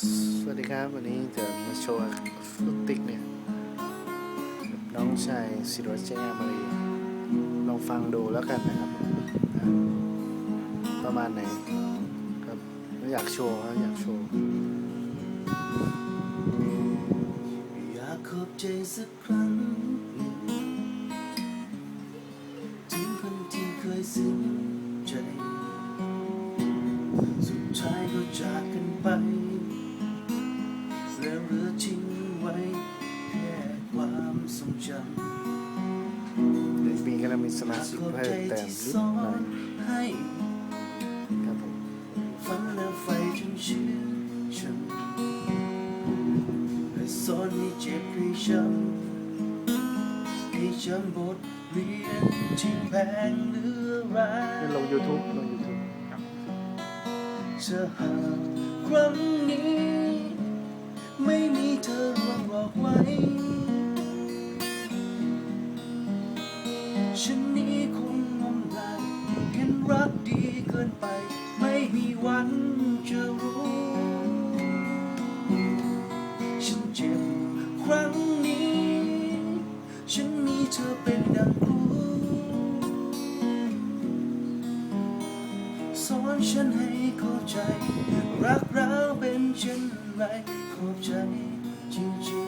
สวัสดีครับ วันนี้จะมาโชว์ฟลุตติกเนี่ยกับน้องชายสิรวัตรเจ้ามารีลองฟังดูแล้วกันนะครับ ประมาณไหนครับอยากโชว์ครับอยากโชว์อยากขอบใจสักครั้งหนึ่งถึงคนที่เคยซึ้งใจ สุดท้ายก็จากกันไป เดี๋ยวมีกำลังมีสอมายากชิกขอบเพิ่ใจมเติมที่นิดสอหน่อยนให้ครับผมฝันและไฟจนชื่นฉันให้สอนให้เจ็บให้ช้ำให้จำบทเรียนที่แพงเหลือร้านี่ยลง YouTube ลง YouTube จะหากครั้งนี้ ฉันนี้คงงมงายเห็นรักดีเกินไป ไม่มีวันจะรู้ ฉันเจ็บครั้งนี้ ฉันมีเธอเป็นดังครูสอนฉันให้เข้าใจ รักเราเป็นเช่นไรเข้าใจจริง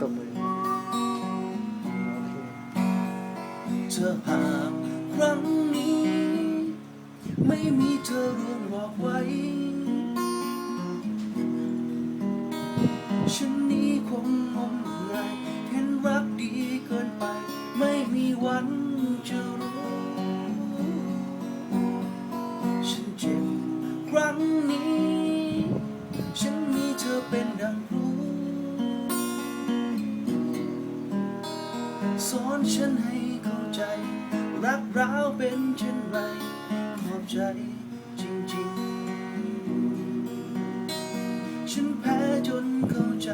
ตบมือเคๆเธอหากครั้งนี้ ไม่มีเธอร่วงหลอกไว้ ฉันนี้คงงมงายเห็นรักดีเกินไป ไม่มีวันจะรู้ ฉันเจ็บครั้งนี้ ฉันมีเธอเป็นดังครู สอนฉันให้เข้าใจ รักเราเป็นเช่นไรขอบใจจริงๆ ฉันแพ้จนเข้าใจ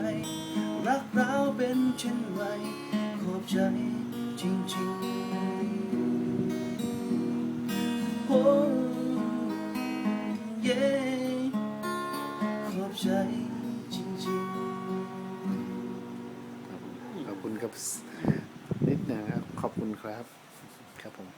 รักเราเป็นเช่นไรขอบใจจริงๆ โอ้เย่ขอบใจจริงๆ ขอบคุณครับ นิดหนึงครับ ขอบคุณครับ ครับผม